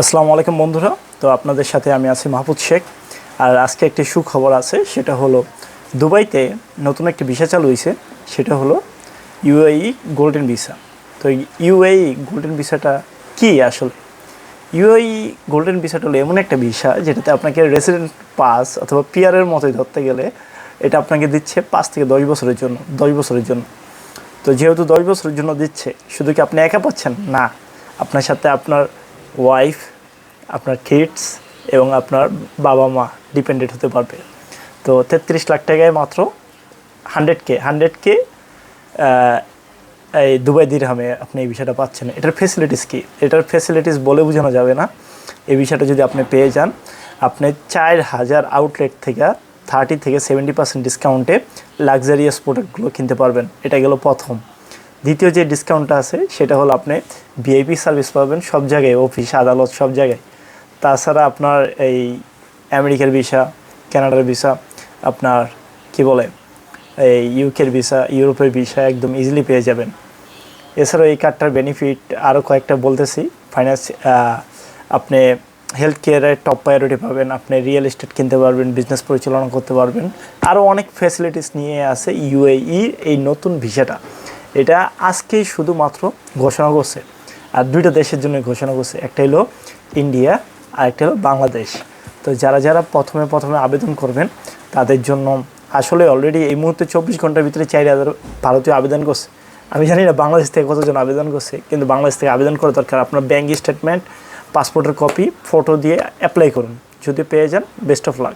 আসসালামু আলাইকুম বন্ধুরা। তো আপনাদের সাথে আমি আছি মাহফুজ শেখ। আর আজকে একটি সুখবর আছে, সেটা হলো দুবাইতে নতুন একটি ভিসা চালু হয়েছে সেটা হলো ইউএই গোল্ডেন ভিসা। তো ইউএই গোল্ডেন ভিসাটা কি আসলে? ইউএই গোল্ডেন ভিসাটা হলো এমন একটা ভিসা, যেটাতে আপনাকে রেসিডেন্ট পাস অথবা পিয়ারের মতোই ধরতে গেলে এটা আপনাকে দিচ্ছে পাঁচ থেকে দশ বছরের জন্য, দশ বছরের জন্য। তো যেহেতু দশ বছরের জন্য দিচ্ছে, শুধু কি আপনি একা পাচ্ছেন? না। আপনার সাথে আপনার ওয়াইফ আপনার কিডস এবং আপনার বাবা মা ডিপেন্ডেন্ট হতে পারবে। তো তেত্রিশ লাখ টাকায় মাত্র হান্ড্রেড কে হান্ড্রেড কে এই দুবাই দিরহামে আপনি এই বিষয়টা পাচ্ছেন। এটার ফেসিলিটিস কী? এটার ফেসিলিটিস বলে বোঝানো যাবে না। এই বিষয়টা যদি আপনি পেয়ে যান, আপনি চার হাজার আউটলেট থেকে থার্টি থেকে সেভেন্টি পার্সেন্ট ডিসকাউন্টে লাক্সারিয়াস প্রোডাক্টগুলো কিনতে পারবেন। এটা গেল প্রথম। দ্বিতীয় যে ডিসকাউন্টটা আছে, সেটা হলো আপনি ভিআইপি সার্ভিস পাবেন সব জায়গায় অফিস আদালত, সব জায়গায়। তাছাড়া আপনার এই আমেরিকার ভিসা কানাডার ভিসা আপনার কি বলে, এই ইউকের ভিসা ইউরোপের ভিসা একদম ইজিলি পেয়ে যাবেন। এছাড়াও এই কার্ডটার বেনিফিট আরও কয়েকটা বলতেছি। ফাইন্যান্স আপনি হেলথ কেয়ারের টপ প্রায়োরিটি পাবেন, আপনি রিয়েল এস্টেট কিনতে পারবেন বিজনেস পরিচালনা করতে পারবেন। আরও অনেক ফ্যাসিলিটিস নিয়ে আছে ইউএই এই নতুন ভিসাটা এটা আজকেই শুধুমাত্র ঘোষণা করছে। আর দুইটা দেশের জন্য ঘোষণা করছে। একটা হলো ইন্ডিয়া, আর একটা হলো বাংলাদেশ। তো যারা যারা প্রথমে প্রথমে আবেদন করবেন, তাদের জন্য আসলে অলরেডি এই মুহূর্তে চব্বিশ ঘণ্টার ভিতরে চার হাজার ভারতীয় আবেদন করছে। আমি জানি না বাংলাদেশ থেকে কতজন আবেদন করছে, কিন্তু বাংলাদেশ থেকে আবেদন করা দরকার। আপনার ব্যাঙ্ক স্টেটমেন্ট পাসপোর্টের কপি ফটো দিয়ে অ্যাপ্লাই করুন। যদি পেয়ে যান বেস্ট অফ লাক